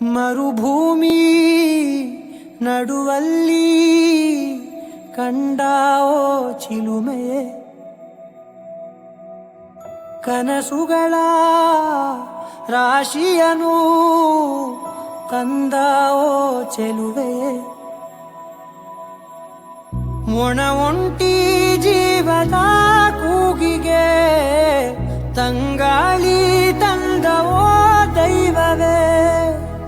ಮರುಭೂಮಿ ನಡುವಲ್ಲಿ ಕಂಡಾವೋ ಚಿಲುಮೆಯೇ ಕನಸುಗಳ ರಾಶಿಯನು ತಂದಾವೋ ಚೆಲುವೆಯೇ ಮೊಣ ಒಂಟಿ ಜೀವದ ಕೂಗಿಗೆ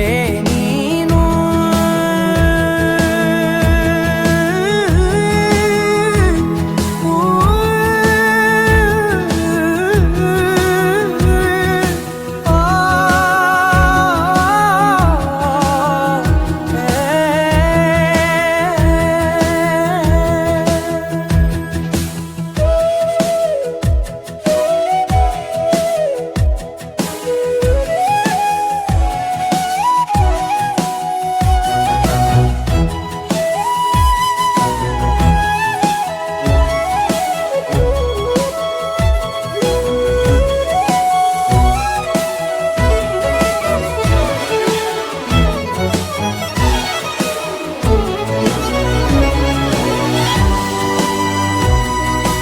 ಜಗವೇ